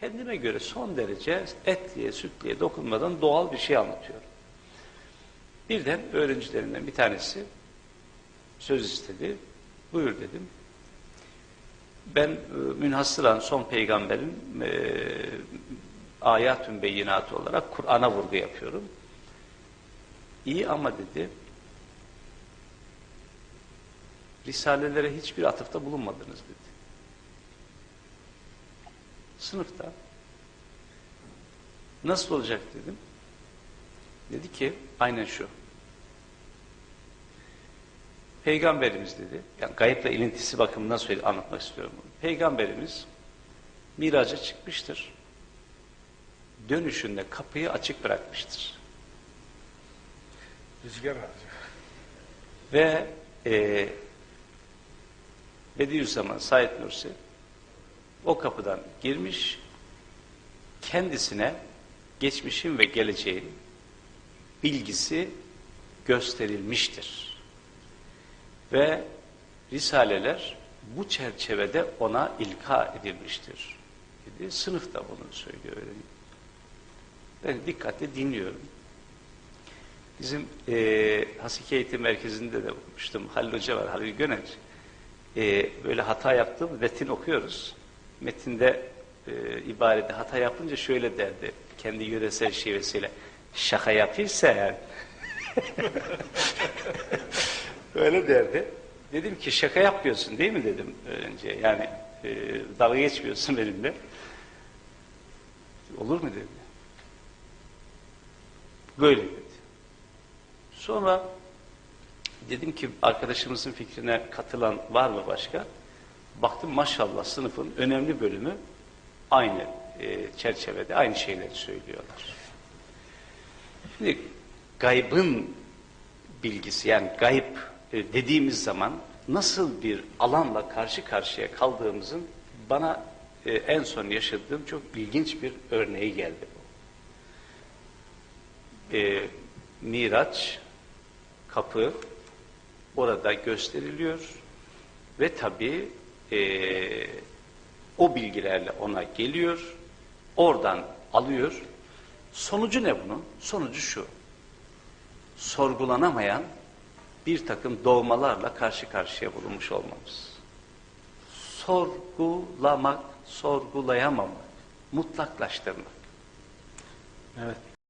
kendime göre son derece etliye sütliye dokunmadan doğal bir şey anlatıyorum. Birden öğrencilerimden bir tanesi söz istedi. Buyur dedim. Ben e, münhasıran son peygamberin e, ayatün beyinatı olarak Kur'an'a vurgu yapıyorum. İyi ama dedi Risalelere hiçbir atıfta bulunmadınız dedi. Sınıfta nasıl olacak dedim. Dedi ki aynen şu. Peygamberimiz dedi, yani gayıpla ilintisi bakımından söyle, anlatmak istiyorum bunu. Peygamberimiz miraca çıkmıştır. Dönüşünde kapıyı açık bırakmıştır. Rüzgar. Ve e, Bediüzzaman Said Nursi o kapıdan girmiş, kendisine geçmişin ve geleceğin bilgisi gösterilmiştir. Ve Risaleler bu çerçevede ona ilka edilmiştir. Dedi. Sınıfta bunu söylüyor. Ben dikkatle dinliyorum. Bizim e, Hasiki Eğitim Merkezi'nde de okumuştum. Halil Hoca var, Halil Gönenç. E, böyle hata yaptığım metin okuyoruz. Metinde e, ibarede hata yapınca şöyle derdi. Kendi yöresel şivesiyle. Şaka yapıyorsa yani. Öyle derdi. Dedim ki şaka yapmıyorsun değil mi dedim önce. Yani e, dalga geçmiyorsun benimle. Olur mu dedi. Böyle dedi. Sonra dedim ki arkadaşımızın fikrine katılan var mı başka? Baktım maşallah sınıfın önemli bölümü aynı e, çerçevede aynı şeyleri söylüyorlar. Şimdi gaybın bilgisi yani gayb e, dediğimiz zaman nasıl bir alanla karşı karşıya kaldığımızın bana e, en son yaşadığım çok ilginç bir örneği geldi. E, Miraç kapı orada gösteriliyor ve tabi o bilgilerle ona geliyor, oradan alıyor. Sonucu ne bunun? Sonucu şu. Sorgulanamayan bir takım doğmalarla karşı karşıya bulunmuş olmamız. Sorgulamak, sorgulayamamak, mutlaklaştırmak. Evet.